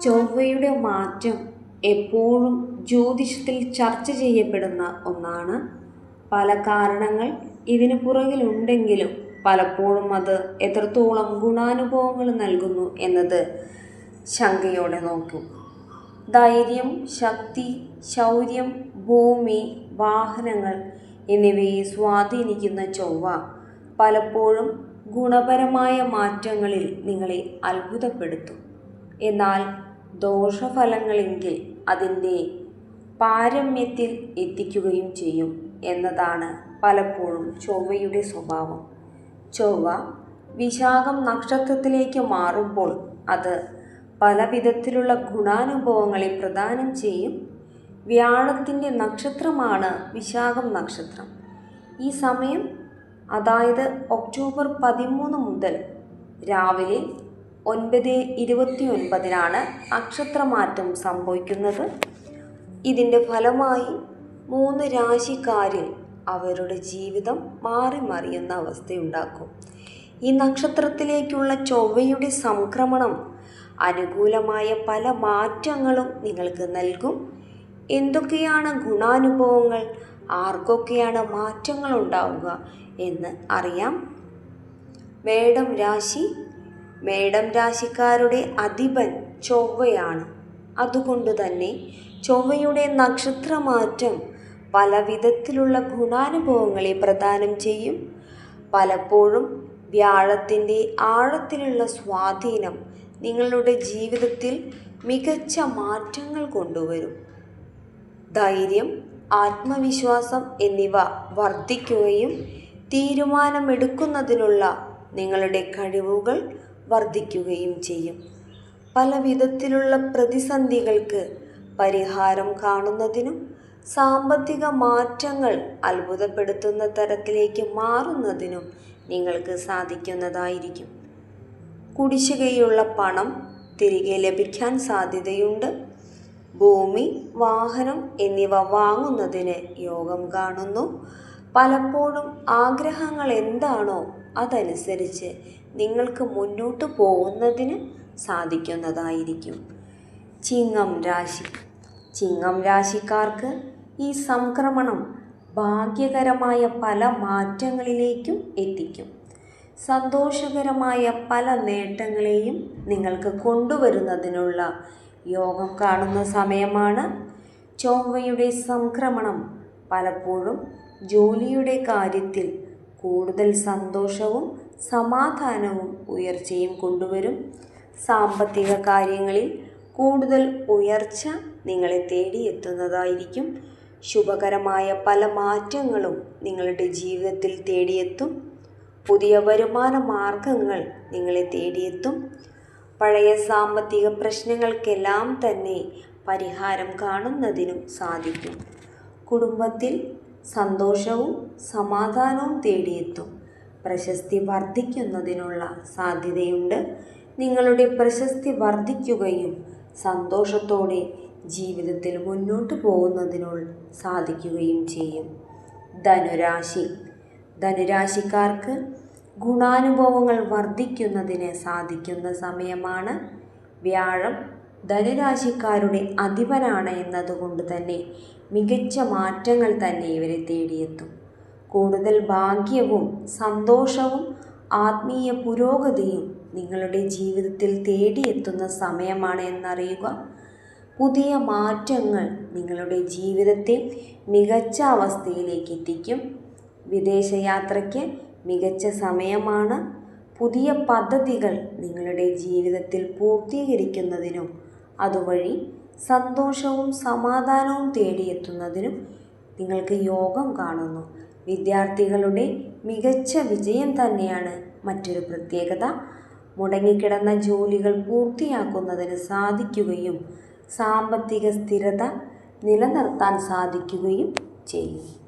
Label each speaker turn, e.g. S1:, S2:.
S1: ചൊവ്വയുടെ മാറ്റം എപ്പോഴും ജ്യോതിഷത്തിൽ ചർച്ച ചെയ്യപ്പെടുന്ന ഒന്നാണ്. പല കാരണങ്ങൾ ഇതിന് പുറകിലുണ്ടെങ്കിലും പലപ്പോഴും അത് എത്രത്തോളം ഗുണാനുഭവങ്ങൾ നൽകുന്നു എന്നത് ശങ്കയോടെ നോക്കൂ. ധൈര്യം ശക്തി ശൗര്യം ഭൂമി വാഹനങ്ങൾ എന്നിവയെ സ്വാധീനിക്കുന്ന ചൊവ്വ പലപ്പോഴും ഗുണപരമായ മാറ്റങ്ങളിൽ നിങ്ങളെ അത്ഭുതപ്പെടുത്തും. എന്നാൽ ദോഷഫലങ്ങളെങ്കിൽ അതിന്റെ പാരമ്യത്തിൽ എത്തിക്കുകയും ചെയ്യും എന്നതാണ് പലപ്പോഴും ചൊവ്വയുടെ സ്വഭാവം. ചൊവ്വ വിശാഖം നക്ഷത്രത്തിലേക്ക് മാറുമ്പോൾ അത് പലവിധത്തിലുള്ള ഗുണാനുഭവങ്ങളെ പ്രദാനം ചെയ്യും. വ്യാഴത്തിന്റെ നക്ഷത്രമാണ് വിശാഖം നക്ഷത്രം. ഈ സമയം അതായത് ഒക്ടോബർ പതിമൂന്ന് മുതൽ രാവിലെ ഒൻപത് ഇരുപത്തി ഒൻപതിനാണ് നക്ഷത്രമാറ്റം സംഭവിക്കുന്നത്. ഇതിന്റെ ഫലമായി മൂന്ന് രാശിക്കാരിൽ അവരുടെ ജീവിതം മാറി മറിയുന്ന അവസ്ഥയുണ്ടാക്കും. ഈ നക്ഷത്രത്തിലേക്കുള്ള ചൊവ്വയുടെ സംക്രമണം അനുകൂലമായ പല മാറ്റങ്ങളും നിങ്ങൾക്ക് നൽകും. എന്തൊക്കെയാണ് ഗുണാനുഭവങ്ങൾ? ആർക്കൊക്കെയാണ് മാറ്റങ്ങൾ ഉണ്ടാവുക എന്ന് അറിയാം. മേടം രാശി മേടം രാശിക്കാരുടെ അധിപൻ ചൊവ്വയാണ്. അതുകൊണ്ട് തന്നെ ചൊവ്വയുടെ നക്ഷത്രമാറ്റം പല വിധത്തിലുള്ള ഗുണാനുഭവങ്ങളെ പ്രദാനം ചെയ്യും. പലപ്പോഴും വ്യാഴത്തിന്റെ ആഴത്തിലുള്ള സ്വാധീനം നിങ്ങളുടെ ജീവിതത്തിൽ മികച്ച മാറ്റങ്ങൾ കൊണ്ടുവരും. ധൈര്യം ആത്മവിശ്വാസം എന്നിവ വർദ്ധിക്കുകയും തീരുമാനമെടുക്കുന്നതിനുള്ള നിങ്ങളുടെ കഴിവുകൾ വർദ്ധിക്കുകയും ചെയ്യും. പല വിധത്തിലുള്ള പ്രതിസന്ധികൾക്ക് പരിഹാരം കാണുന്നതിനും സാമ്പത്തിക മാറ്റങ്ങൾ അത്ഭുതപ്പെടുത്തുന്ന തരത്തിലേക്ക് മാറുന്നതിനും നിങ്ങൾക്ക് സാധിക്കുന്നതായിരിക്കും. കുടിശ്ശികയുള്ള പണം തിരികെ ലഭിക്കാൻ സാധ്യതയുണ്ട്. ഭൂമി വാഹനം എന്നിവ വാങ്ങുന്നതിന് യോഗം കാണുന്നു. പലപ്പോഴും ആഗ്രഹങ്ങൾ എന്താണോ അതനുസരിച്ച് നിങ്ങൾക്ക് മുന്നോട്ട് പോകുന്നതിന് സാധിക്കുന്നതായിരിക്കും. ചിങ്ങം രാശി. ചിങ്ങം രാശിക്കാർക്ക് ഈ സംക്രമണം ഭാഗ്യകരമായ പല മാറ്റങ്ങളിലേക്കും എത്തിക്കും. സന്തോഷകരമായ പല നേട്ടങ്ങളെയും നിങ്ങൾക്ക് കൊണ്ടുവരുന്നതിനുള്ള യോഗം കാണുന്ന സമയമാണ്. ചൊവ്വയുടെ സംക്രമണം പലപ്പോഴും ജോലിയുടെ കാര്യത്തിൽ കൂടുതൽ സന്തോഷവും സമാധാനവും ഉയർച്ചയും കൊണ്ടുവരും. സാമ്പത്തിക കാര്യങ്ങളിൽ കൂടുതൽ ഉയർച്ച നിങ്ങളെ തേടിയെത്തുന്നതായിരിക്കും. ശുഭകരമായ പല മാറ്റങ്ങളും നിങ്ങളുടെ ജീവിതത്തിൽ തേടിയെത്തും. പുതിയ വരുമാന മാർഗങ്ങൾ നിങ്ങളെ തേടിയെത്തും. പഴയ സാമ്പത്തിക പ്രശ്നങ്ങൾക്കെല്ലാം തന്നെ പരിഹാരം കാണുന്നതിനും സാധിക്കും. കുടുംബത്തിൽ സന്തോഷവും സമാധാനവും തേടിയെത്തും. പ്രശസ്തി വർദ്ധിക്കുന്നതിനുള്ള സാധ്യതയുണ്ട്. നിങ്ങളുടെ പ്രശസ്തി വർദ്ധിക്കുകയും സന്തോഷത്തോടെ ജീവിതത്തിൽ മുന്നോട്ട് പോകുന്നതിനുള്ള സാധിക്കുകയും ചെയ്യും. ധനുരാശി. ധനുരാശിക്കാർക്ക് ഗുണാനുഭവങ്ങൾ വർദ്ധിക്കുന്നതിന് സാധിക്കുന്ന സമയമാണ് വ്യാഴം. ധനുരാശിക്കാരുടെ അധിപനാണ് എന്നതുകൊണ്ട് തന്നെ മികച്ച മാറ്റങ്ങൾ തന്നെ ഇവരെ തേടിയെത്തും. കൂടുതൽ ഭാഗ്യവും സന്തോഷവും ആത്മീയ പുരോഗതിയും നിങ്ങളുടെ ജീവിതത്തിൽ തേടിയെത്തുന്ന സമയമാണ് എന്നറിയുക. പുതിയ മാറ്റങ്ങൾ നിങ്ങളുടെ ജീവിതത്തെ മികച്ച അവസ്ഥയിലേക്ക് എത്തിക്കും. വിദേശയാത്രയ്ക്ക് മികച്ച സമയമാണ്. പുതിയ പദ്ധതികൾ നിങ്ങളുടെ ജീവിതത്തിൽ പൂർത്തീകരിക്കുന്നതിനും അതുവഴി സന്തോഷവും സമാധാനവും തേടിയെത്തുന്നതിനും നിങ്ങൾക്ക് യോഗം കാണുന്നു. വിദ്യാർത്ഥികളുടെ മികച്ച വിജയം തന്നെയാണ് മറ്റൊരു പ്രത്യേകത. മുടങ്ങിക്കിടന്ന ജോലികൾ പൂർത്തിയാക്കുന്നതിന് സാധിക്കുകയും സാമ്പത്തിക സ്ഥിരത നിലനിർത്താൻ സാധിക്കുകയും ചെയ്യും.